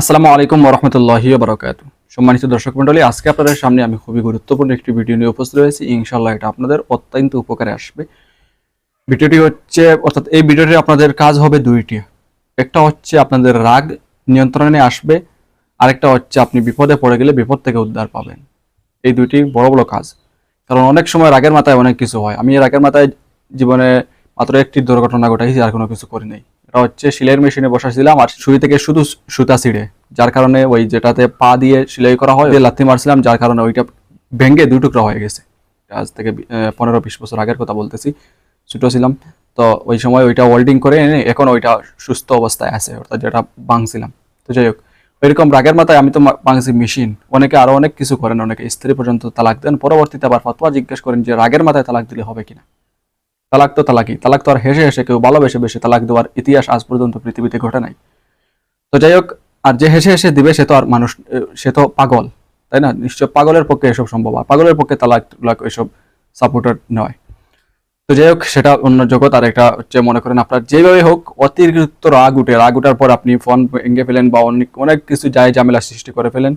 আসসালামু আলাইকুম রহমতুল্লাহি বারকাত। সম্মানিত দর্শক মন্ডলী আজকে আপনাদের সামনে আমি খুবই গুরুত্বপূর্ণ একটি ভিডিও নিয়ে উপস্থিত হয়েছি। ইনশাল্লাহ এটা আপনাদের অত্যন্ত উপকারে আসবে। ভিডিওটি হচ্ছে, অর্থাৎ এই ভিডিওটি আপনাদের কাজ হবে দুইটি। একটা হচ্ছে আপনাদের রাগ নিয়ন্ত্রণে আসবে, আরেকটা হচ্ছে আপনি বিপদে পড়ে গেলে বিপদ থেকে উদ্ধার পাবেন। এই দুইটি বড় বড় কাজ। কারণ অনেক সময় রাগের মাথায় অনেক কিছু হয়। আমি রাগের মাথায় জীবনে মাত্র একটি দুর্ঘটনা ঘটাইছি আর কোনো কিছু করি নাই। এটা হচ্ছে সেলাইয়ের মেশিনে বসাছিলাম আর সুই থেকে শুধু সুতা ছিঁড়ে। যার কারণে ওই যেটাতে পা দিয়ে সেলাই করা হয় লাথি মারছিলাম, যার কারণে ওইটা ভেঙে দুই টুকরা হয়ে গেছে। আজ থেকে পনেরো বিশ বছর আগের কথা বলতেছি, ছোটো ছিলাম। তো ওই সময় ওইটা ওয়েল্ডিং করে এনে এখন ওইটা সুস্থ অবস্থায় আছে, অর্থাৎ যেটা ভাঙছিলাম। তো যাই হোক, ওইরকম রাগের মাথায় আমি তো ভাঙছি মেশিন অনেকে আরও অনেক কিছু করেন, অনেকে স্ত্রী পর্যন্ত তালাক দেন, পরবর্তীতে আবার ফতোয়া জিজ্ঞেস করেন যে রাগের মাথায় তালাক দিলে হবে কিনা। তালাক তো তালাকই। তালাক তো আর হেসে হেসে কেউ ভালোবেসে বেশি তালাক দেওয়ার ইতিহাস আজ পর্যন্ত পৃথিবীতে ঘটে নাই। তো যাই হোক, আর যে হেসে হেসে দিবে সে তো আর মানুষ সে তো পাগল, তাই না? নিশ্চয় পাগলের পক্ষে এসব সম্ভব, আর পাগলের পক্ষে তালাক, তুলাক এসব সাপোর্টার নয়। তো যাই হোক, সেটা অন্য জগৎ, আর একটা হচ্ছে মনে করেন আপনার যেভাবে হোক, অতিরিক্ত রাগ উঠে, রাগ উঠার পর আপনি ফোন ভেঙে ফেলেন বা অনেক অনেক কিছু যায় ঝামেলা সৃষ্টি করে ফেলেন।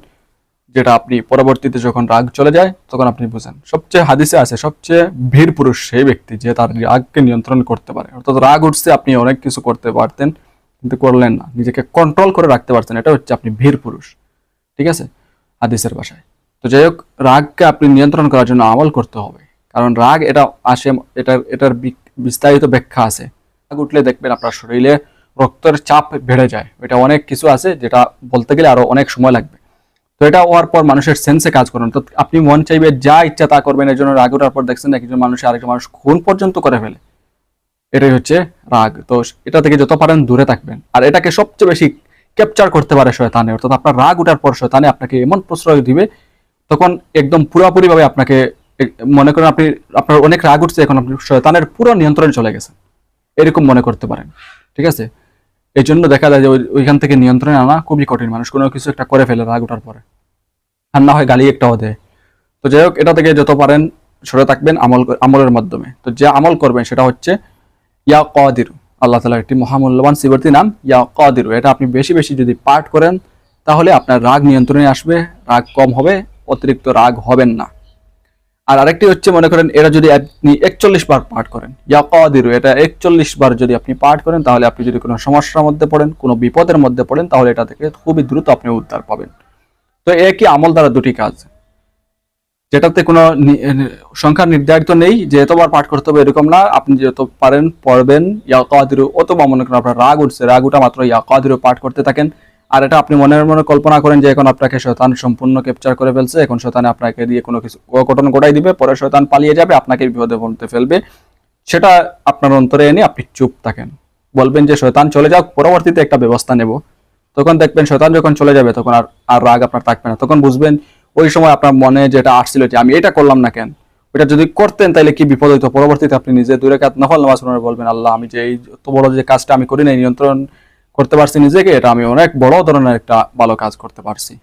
যেটা আপনি পরবর্তীতে যখন রাগ চলে যায়, তখন আপনি বুঝেন। সবচেয়ে হাদিসে আছে, সবচেয়ে বীর পুরুষ সেই ব্যক্তি যে তার রাগকে নিয়ন্ত্রণ করতে পারে। অর্থাৎ রাগ উঠছে, আপনি অনেক কিছু করতে পারতেন, কিন্তু করলেন না। নিজেকে কন্ট্রোল করে রাখতে পারছেন এটা হচ্ছে আপনি বীর পুরুষ। ঠিক আছে? হাদিসের ভাষায়। তো যাই হোক, রাগকে আপনি নিয়ন্ত্রণ করার জন্য আমল করতে হবে। কারণ রাগ এটা আসে, এটার এটার বিস্তারিত ব্যাখ্যা আছে। রাগ উঠলে দেখবেন আপনার শরীরে রক্তের চাপ বেড়ে যায়। এটা অনেক কিছু আছে যেটা বলতে গেলে আরও অনেক সময় লাগবে। তো এটা হওয়ার পর মানুষের সেন্সে কাজ করেন। তো আপনি মন চাইবে, যা ইচ্ছা তা করবেন, এর জন্য রাগ ওঠার পর দেখছেন একজন মানুষ আরেকজন মানুষ খুন পর্যন্ত করে ফেলে। এটাই হচ্ছে রাগ। তো এটা থেকে যত পারেন দূরে থাকবেন। আর এটাকে সবচেয়ে বেশি ক্যাপচার করতে পারে শয়তানে। অর্থাৎ আপনার রাগ ওঠার পর শয়তানে আপনাকে এমন প্রশ্রয় দিবে, তখন একদম পুরোপুরি ভাবে আপনাকে মনে করেন আপনি, আপনার অনেক রাগ উঠছে, এখন আপনি শয়তানের পুরো নিয়ন্ত্রণে চলে গেছেন। এরকম মনে করতে পারেন। ঠিক আছে? এই জন্য দেখা যায় যে ওইখান থেকে নিয়ন্ত্রণে আনা খুবই কঠিন। মানুষ কোনো কিছু একটা করে ফেলে রাগ ওঠার পরে। আর না হয় গালি একটাও দেয়। তো যাই হোক, এটা থেকে যত পারেন সরে থাকবেন আমল আমলের মাধ্যমে। তো যে আমল করবেন সেটা হচ্ছে ইয়া কদিরু। আল্লাহ তালার একটি মহামূল্যবান সিবর্তী নাম ইয়া কদিরু। এটা আপনি বেশি বেশি যদি পাঠ করেন, তাহলে আপনার রাগ নিয়ন্ত্রণে আসবে, রাগ কম হবে, অতিরিক্ত রাগ হবেন না। আর আরেকটি হচ্ছে, মনে করেন এটা যদি আপনি একচল্লিশ বার পাঠ করেন ইয়া কদিরু এটা একচল্লিশ বার যদি আপনি পাঠ করেন, তাহলে আপনি যদি কোনো সমস্যার মধ্যে পড়েন, কোনো বিপদের মধ্যে পড়েন, তাহলে এটা থেকে খুবই দ্রুত আপনি উদ্ধার পাবেন। তো একই আমল দ্বারা দুটি কাজ? যেটাতে কোনো সংখ্যা নির্ধারিত নেই, যে এতবার পাঠ করতে হবে এরকম না, আপনি যত পারেন, পড়বেন ইয়া কাদিরু অথবা মনে করেন আপনার রাগ উঠছে, রাগ উঠা মাত্র ইয়া কাদিরু পাঠ করতে থাকেন। আর এটা আপনি মনের মনে কল্পনা করেন যে এখন আপনাকে শয়তান সম্পূর্ণ ক্যাপচার করে ফেলছে, এখন শয়তানে আপনাকে দিয়ে কোনো কিছু অঘটন ঘটাই দিবে, পরে শয়তান পালিয়ে যাবে, আপনাকে বিপদে বলতে ফেলবে। সেটা আপনার অন্তরে এনে আপনি চুপ থাকেন। বলবেন যে, শয়তান, চলে যাক পরবর্তীতে একটা ব্যবস্থা নেব। তখন দেখবেন শয়তান যখন চলে যাবে, তখন আর আর রাগ আপনার থাকবে না। তখন বুঝবেন, ওই সময় আপনার মনে যেটা আসছিল যে, আমি এটা করলাম না কেন? ওইটা যদি করতেন তাহলে কি বিপদ হইতো? পরবর্তীতে আপনি নিজে দূরে কাজ নফল নামাজ বলবেন, আল্লাহ, আমি যে এই বড় যে কাজটা আমি করি নাই, নিয়ন্ত্রণ করতে পারছি নিজেকে, এটা আমি অনেক বড় ধরনের একটা ভালো কাজ করতে পারছি।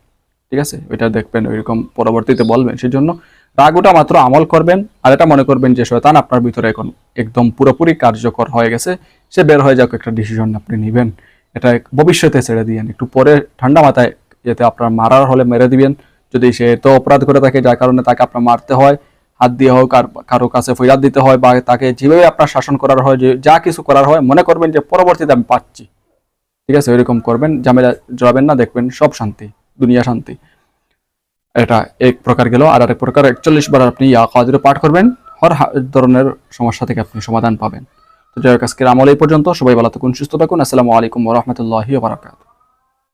ঠিক আছে? ওইটা দেখবেন, ওইরকম পরবর্তীতে বলবেন। সেই জন্য রাগ ওটা মাত্র আমল করবেন, আর এটা মনে করবেন যে শয়তান আপনার ভিতরে এখন একদম পুরোপুরি কার্যকর হয়ে গেছে। সে বের হয়ে যাক, একটা ডিসিশন আপনি নেবেন। এটা ভবিষ্যতে ছেড়ে দিয়েন। একটু পরে ঠান্ডা মাথায় যাতে আপনার মারার হলে মেরে দিবেন। যদি সে তো অপরাধ করে থাকে, যার কারণে তাকে আপনার মারতে হয়, হাত দিয়ে হোক, আর কারও কাছে ফরিয়াদ দিতে হয়, বা তাকে যেভাবে আপনার শাসন করার হয়, যে যা কিছু করার হয়, মনে করবেন যে পরবর্তীতে আমি পাচ্ছি ঠিক আছে, ওইরকম করবেন, ঝামেলা জড়াবেন না, দেখবেন সব শান্তি, দুনিয়া শান্তি। এটা এক প্রকার গেল, আর এক প্রকার একচল্লিশ বার আপনি ইয়া কাজের পাঠ করবেন, হর ধরনের সমস্যা থেকে আপনি সমাধান পাবেন। তো যাই হোক, আজকের আমল এই পর্যন্ত, সবাই ভালো থাকুন, সুস্থ থাকুন, আসসালামু আলাইকুম রহমতুল্লাহি বারাকাত